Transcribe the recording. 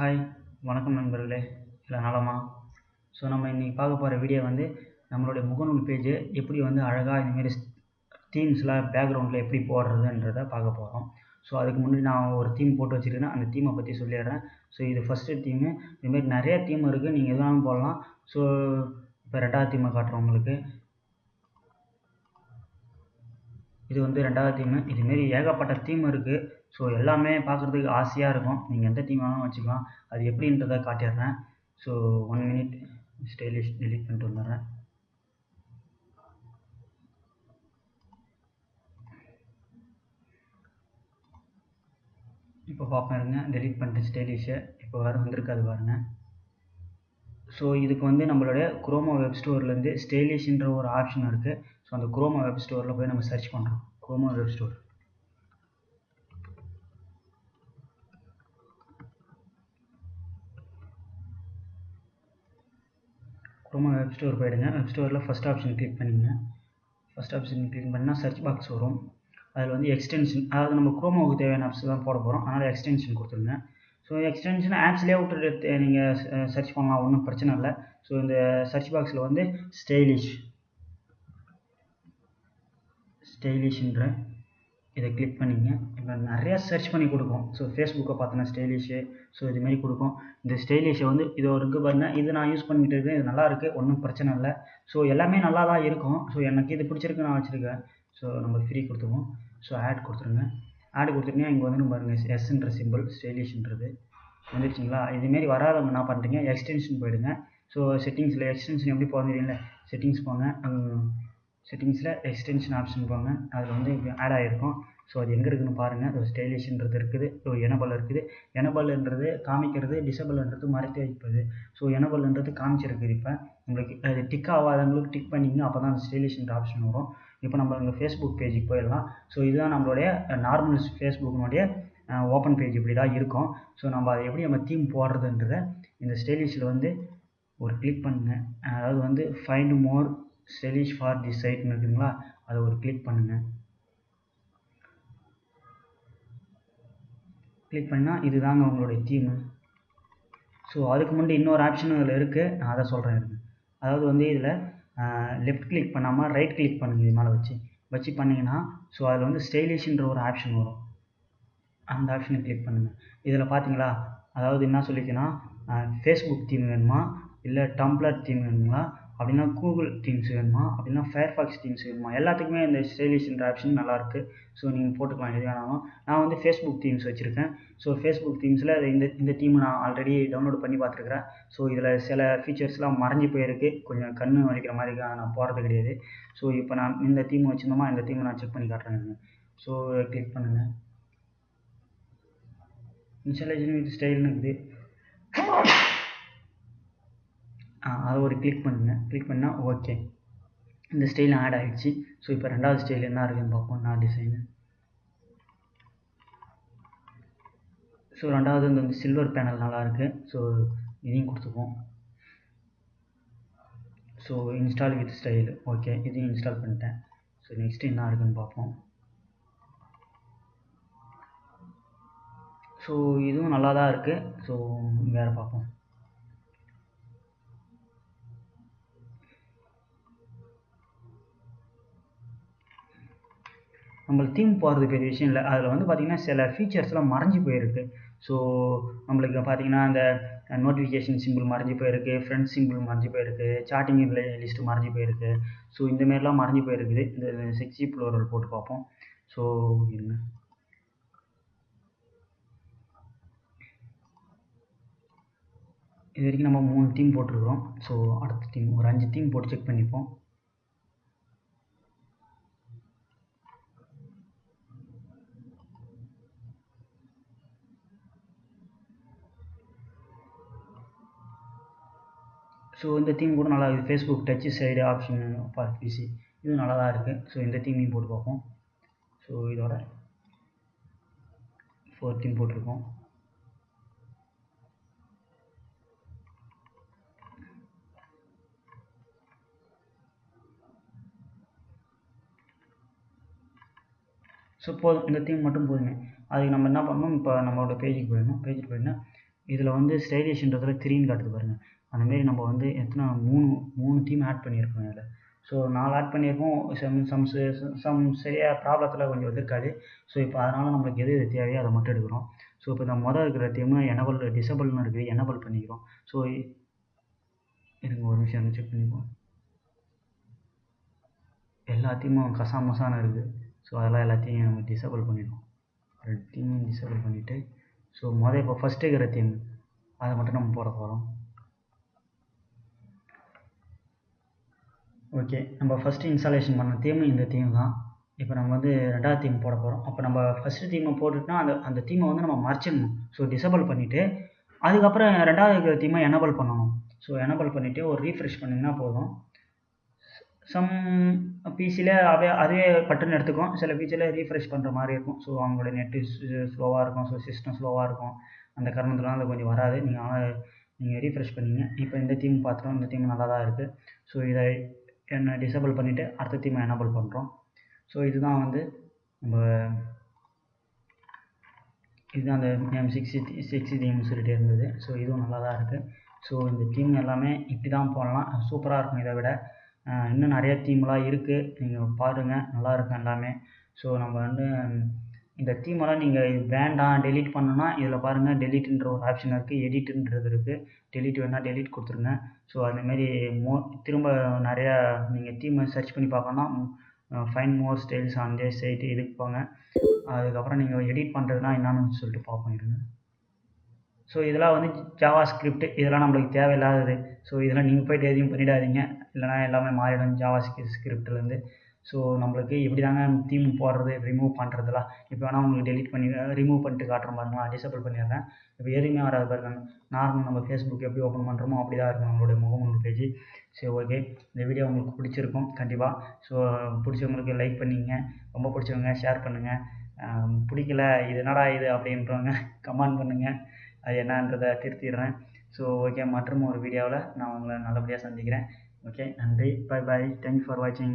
Hi வணக்கம் நண்பர்களே. எல்லாம் நலமா ஸோ நம்ம இன்றைக்கி பார்க்க போகிற வீடியோ வந்து நம்மளுடைய முகநூல் பேஜ் எப்படி வந்து அழகாக இந்தமாரி தீம்ஸ்லாம் பேக்ரவுண்டில் எப்படி போடுறதுன்றதை பார்க்க போகிறோம் ஸோ அதுக்கு முன்னாடி நான் ஒரு தீம் போட்டு வச்சுருக்கேன். அந்த தீமை பற்றி சொல்லிடுறேன். ஸோ இது ஃபஸ்ட்டு தீமு இதுமாரி நிறைய தீம் இருக்குது நீங்கள் எது வேணாலும் போடலாம். ஸோ இப்போ ரெண்டாவது தீமை காட்டுறோம் உங்களுக்கு. இது வந்து ரெண்டாவது தீமு இதுமாரி ஏகப்பட்ட தீம் இருக்குது ஸோ எல்லாமே பார்க்குறதுக்கு ஆசையாக இருக்கும். நீங்கள் எந்த தீம் வேணாலும் வச்சுக்கலாம். அது எப்படின்றத காட்டிடுறேன். So one minute stylish delete பண்ணிட்டு வந்துடுறேன். இப்போ பார்ப்பேன் இருங்க. டெலிட் பண்ணிட்டு ஸ்டைலிஷை இப்போ வேறு வந்திருக்காது பாருங்க. ஸோ இதுக்கு வந்து நம்மளுடைய குரோமா வெப் ஸ்டோர்லேருந்து ஸ்டைலிஷ்ன்ற ஒரு ஆப்ஷன் இருக்குது ஸோ அந்த குரோமா வெப் ஸ்டோரில் போய் நம்ம சர்ச் பண்ணுறோம் Chrome web store Chrome web store போயிடுங்க. வெப் ஸ்டோரில் ஃபஸ்ட் ஆப்ஷன் கிளிக் பண்ணிங்க. ஃபஸ்ட் ஆப்ஷன் கிளிக் பண்ணால் சர்ச் பாக்ஸ் வரும். அதில் வந்து எக்ஸ்டென்ஷன் அதாவது நம்ம குரோமாவுக்கு தேவையான ஆப்ஸ் தான் போட போகிறோம் அதனால் எக்ஸ்டென்ஷன் கொடுத்துருங்க. ஸோ எக்ஸ்டென்ஷன் ஆப்ஸ்லேயே விட்டுட்டு நீங்கள் சர்ச் பண்ணலாம். ஒன்றும் பிரச்சனை இல்லை. ஸோ இந்த சர்ச் பாக்ஸில் வந்து ஸ்டைலிஷ் ஸ்டைலிஷ்ன்ற இதை கிளிக் பண்ணிங்க. இப்போ நிறையா சர்ச் பண்ணி கொடுக்கும். ஸோ ஃபேஸ்புக்கை பார்த்தோன்னா ஸ்டைலிஷு ஸோ இதுமாரி கொடுக்கும். இந்த ஸ்டைலிஷை வந்து இது ஒரு இருக்குது பாருங்கள் இது நான் யூஸ் பண்ணிக்கிட்டு இருக்கேன். இது நல்லா இருக்குது ஒன்றும் பிரச்சனை இல்லை. ஸோ எல்லாமே நல்லா தான் இருக்கும். ஸோ எனக்கு இது பிடிச்சிருக்கு நான் வச்சுருக்கேன். ஸோ நம்ம ஃப்ரீ கொடுத்துருவோம். ஸோ ஆட் கொடுத்துருங்க. ஆட் கொடுத்துருங்க இங்கே வந்து பாருங்கள் எஸ்ன்ற சிம்பிள் ஸ்டைலிஷ்ன்றது வந்துருச்சுங்களா? இதுமாரி வராதவங்க என்ன பண்ணுறீங்க எக்ஸ்டென்ஷன் போயிடுங்க. ஸோ செட்டிங்ஸில் எக்ஸ்டென்ஷன் எப்படி போகிறீங்களா செட்டிங்ஸ் போங்க. செட்டிங்ஸில் எக்ஸ்டென்ஷன் ஆப்ஷன் போங்க அதில் வந்து ஆட் ஆகிருக்கும் ஸோ அது எங்கே இருக்குன்னு பாருங்கள் ஒரு ஸ்டைலிஷ்ன்றது இருக்குது. ஒரு எனபல் இருக்குது. எனபல்ன்றது காமிக்கிறது டிசபிள்ன்றது மறைத்து வைப்பது. ஸோ எனபல்ன்றது காமிச்சிருக்குது இப்போ. உங்களுக்கு அது டிக் ஆகாதவங்களுக்கு டிக் பண்ணிங்க அப்போ தான் அந்த ஸ்டைலிஷ்ன்ற ஆப்ஷன் வரும். இப்போ நம்ம இங்கே ஃபேஸ்புக் பேஜுக்கு போயிடலாம். ஸோ இதுதான் நம்மளுடைய நார்மல் ஃபேஸ்புக்கினுடைய ஓப்பன் பேஜ் இப்படி தான் இருக்கும். ஸோ நம்ம அதை எப்படி நம்ம தீம் போடுறதுன்றத இந்த ஸ்டைலிஷில் வந்து ஒரு கிளிக் பண்ணுங்கள் அதாவது வந்து find more stylish for the சைட்னு இருக்குங்களா? அதை ஒரு கிளிக் பண்ணுங்கள் கிளிக் பண்ணால் இதுதாங்க உங்களுடைய தீமு ஸோ அதுக்கு முன்னாடி இன்னொரு ஆப்ஷன் இதில் இருக்குது நான் அதை சொல்கிறேன் இருக்கு அதாவது வந்து இதில் லெஃப்ட் கிளிக் பண்ணாமல் ரைட் கிளிக் பண்ணுங்க இது மேலே வச்சு. வச்சு பண்ணிங்கன்னா ஸோ அதில் வந்து ஸ்டைலிஷ்ன்ற ஒரு ஆப்ஷன் வரும். அந்த ஆப்ஷனை கிளிக் பண்ணுங்கள் இதில் பார்த்தீங்களா? அதாவது என்ன சொல்லிக்கன்னா ஃபேஸ்புக் தீம் வேணுமா? இல்லை டம்ப்ளர் தீம் வேணுங்களா? அப்படின்னா கூகுள் தீம்ஸ் வேணுமா? அப்படின்னா ஃபயர்ஃபாக்ஸ் தீம்ஸ் வேணுமா? எல்லாத்துக்குமே இந்த ஸ்டைலிஷ்ன்ற ஆப்ஷன் நல்லாயிருக்கு ஸோ நீங்கள் போட்டுக்கலாம். எது வேணாலும். நான் வந்து ஃபேஸ்புக் தீம்ஸ் வச்சுருக்கேன். ஸோ ஃபேஸ்புக் தீம்ஸில் இந்த இந்த தீம் நான் ஆல்ரெடி டவுன்லோட் பண்ணி பார்த்துருக்குறேன். ஸோ இதில் சில ஃபீச்சர்ஸ்லாம் மறைஞ்சு போயிருக்கு. கொஞ்சம் கண்ணு வலிக்கிற மாதிரி நான் போகிறது கிடையாது. ஸோ இப்போ நான் இந்த தீம் வச்சுருந்தோமா? இந்த தீமை நான் செக் பண்ணி காட்டுறேங்க ஸோ கிளிக் பண்ணுங்கள் இன்ஸ்டாலேஷன் வித் ஸ்டைல்னு இருக்குது. அதை ஒரு கிளிக் பண்ணுங்கள் கிளிக் பண்ணால் ஓகே இந்த ஸ்டைல் ஆட் ஆகிடுச்சு ஸோ இப்போ ரெண்டாவது ஸ்டைல் என்ன இருக்குதுன்னு பார்ப்போம். நான் டிசைனு ஸோ ரெண்டாவது இந்த வந்து சில்வர் பேனல் நல்லாயிருக்கு ஸோ இதையும் கொடுத்துப்போம். So install with style okay இதையும் இன்ஸ்டால் பண்ணிட்டேன். ஸோ நெக்ஸ்ட் என்ன இருக்குதுன்னு பார்ப்போம். ஸோ இதுவும் நல்லா தான் இருக்குது ஸோ வேறு பார்ப்போம். நம்மளுக்கு தீம் போகிறது பெரிய விஷயம் இல்லை. அதில் வந்து பார்த்திங்கன்னா சில ஃபீச்சர்ஸ்லாம் மறைஞ்சு போயிருக்கு. ஸோ நம்மளுக்கு பார்த்திங்கன்னா அந்த நோட்டிஃபிகேஷன் சிம்பிள் மறைஞ்சு போயிருக்கு ஃப்ரெண்ட்ஸ் சிம்பிள் மறைஞ்சு போயிருக்கு சாட்டிங் லிஸ்ட்டு மறைஞ்சு போயிருக்கு. ஸோ இந்தமாரிலாம் மறைஞ்சு போயிருக்குது. இந்த சிக்ஸ்டி ப்ளோரல் போட்டு பார்ப்போம். ஸோ என்ன? இது வரைக்கும் நம்ம மூணு டீம் போட்டிருக்கிறோம். ஸோ அடுத்த டீம் ஒரு அஞ்சு டீம் போட்டு செக் பண்ணிப்போம். ஸோ இந்த தீம் கூட நல்லா இருக்குது Facebook touch side option PC இது நல்லா தான் இருக்குது ஸோ இந்த தீமையும் போட்டு பார்ப்போம். ஸோ இதோட ஃபோர் தீம் போட்டிருக்கோம். ஸோ போதும். இந்த தீம் மட்டும் போதுமே அதுக்கு நம்ம என்ன பண்ணணும்? இப்போ நம்மளோட பேஜுக்கு போயிடணும். பேஜுக்கு போயிடணும் இதில் வந்து ஸ்டைலிஷ்ன்றதில் த்ரீன்னு காட்டுது பாருங்கள் அந்த மாரி நம்ம வந்து எத்தனை மூணு மூணு தீம் ஆட் பண்ணியிருக்கோம் இதில். ஸோ நாலு ஆட் பண்ணியிருக்கோம் சம் சம் சம் சரியாக ப்ராப்ளத்தில் கொஞ்சம் இருக்காது ஸோ இப்போ அதனால் நம்மளுக்கு எது எது தேவையோ அதை மட்டும் எடுக்கிறோம். ஸோ இப்போ இந்த மொதல் இருக்கிற தீமு எனபிள் டிசபிள்னு இருக்குது. எனபிள் பண்ணிக்கிறோம். ஸோ இருங்க ஒரு நிமிஷம் செக் பண்ணிப்போம். எல்லாத்தையும் கசாமசான்னு இருக்குது. ஸோ அதெல்லாம் எல்லாத்தையும் நம்ம டிசபிள் பண்ணிடுவோம். ரெண்டு டீமையும் டிசபிள் பண்ணிவிட்டு ஸோ மொதல் இப்போ ஃபஸ்ட்டு இருக்கிற தீம் அதை மட்டும் நம்ம போட போகிறோம் ஓகே. நம்ம ஃபஸ்ட்டு இன்ஸ்டாலேஷன் பண்ண தீம் இந்த தீம் தான். இப்போ நம்ம வந்து ரெண்டாவது தீம் போட போகிறோம் அப்போ நம்ம ஃபஸ்ட்டு தீமை போட்டுட்டோம்னா அந்த அந்த தீமை வந்து நம்ம மறைச்சிடணும். ஸோ டிசபிள் பண்ணிவிட்டு அதுக்கப்புறம் ரெண்டாவது இருக்கிற தீமை எனபிள் பண்ணணும். ஸோ எனபிள் பண்ணிவிட்டு ஒரு ரீஃப்ரெஷ் பண்ணிங்கன்னா போதும். சம் பிசியில் அவே அதுவே பட்டுன்னு எடுத்துக்கும். சில பிசியில் ரீஃப்ரெஷ் பண்ணுற மாதிரி இருக்கும். ஸோ அவங்களோட நெட்டு ஸ்லோவாக uh, இருக்கும். ஸோ சிஸ்டம் ஸ்லோவாக இருக்கும். அந்த காரணத்துலாம் அது கொஞ்சம் வராது. நீங்கள் ஆனால் நீங்கள் ரீஃப்ரெஷ் பண்ணிங்க. இப்போ இந்த தீம் பார்த்துட்டோம். இந்த தீம் நல்லா தான் இருக்குது ஸோ இதை என்ன டிசபிள் பண்ணிவிட்டு அடுத்த தீமை எனபிள் பண்ணுறோம் ஸோ இதுதான் வந்து நம்ம இதுதான் அந்த எம் சிக்ஸ்டி சிக்ஸ்டி தீம்னு சொல்லிட்டு இருந்தது. ஸோ இதுவும் நல்லா தான் இருக்குது ஸோ இந்த தீம் எல்லாமே இப்படி தான் போடலாம் சூப்பராக இருக்கும் இதை விட. இன்னும் நிறைய தீம்லாம் இருக்குது நீங்கள் பாருங்கள் நல்லா இருக்கும் எல்லாமே. ஸோ நம்ம வந்து இந்த தீமெல்லாம் நீங்கள் இது வேண்டாம் டெலீட் பண்ணணும்னா இதில் பாருங்கள் டெலிட்டுன்ற ஒரு ஆப்ஷன் இருக்குது எடிட்டுன்றது இருக்குது டெலீட் வேணால் டெலீட் கொடுத்துருங்க. ஸோ அந்தமாரி மோ திரும்ப நிறையா நீங்கள் தீமை சர்ச் பண்ணி பார்க்கணுன்னா find more styles on the site இதுக்கு போங்க. அதுக்கப்புறம் நீங்கள் எடிட் பண்ணுறதுனா என்னன்னு சொல்லிட்டு பார்ப்போம் இருங்க. ஸோ இதெல்லாம் வந்து ஜாவா ஸ்கிரிப்ட் இதெல்லாம் நம்மளுக்கு தேவையில்லாதது. ஸோ இதெல்லாம் நீங்கள் போய்ட்டு எதையும் பண்ணிடாதீங்க. இல்லைனா எல்லாமே மாறிடும் ஜாவா ஸ்கிரிப்ட்லேருந்து ஸோ நம்மளுக்கு எப்படி தாங்க தீம் போடுறது ரிமூவ் பண்ணுறதுலாம் இப்போ வேணால் உங்களுக்கு டெலிட் பண்ணி ரிமூவ் பண்ணிட்டு காட்டுறேன் பாருங்களா டிசபிள் பண்ணிடுறேன். இப்போ எதுவுமே வராது பாருங்க. நார்மல் நம்ம ஃபேஸ்புக் எப்படி ஓப்பன் பண்ணுறோமோ அப்படி தான் இருக்கும் நம்மளுடைய முகநூல் பேஜ் சரி ஓகே இந்த வீடியோ உங்களுக்கு பிடிச்சிருக்கும் கண்டிப்பாக ஸோ பிடிச்சவங்களுக்கு லைக் பண்ணிங்க ரொம்ப பிடிச்சவங்க ஷேர் பண்ணுங்கள் பிடிக்கல இது என்னடா இது அப்படின்றவங்க கமெண்ட் பண்ணுங்கள் அது என்னன்றதை திருத்திடுறேன். ஸோ ஓகே மற்றும் ஒரு வீடியோவில் நான் உங்களை நல்லபடியாக சந்திக்கிறேன். ஓகே நன்றி. பை பாய் தேங்க்யூ ஃபார் வாட்சிங்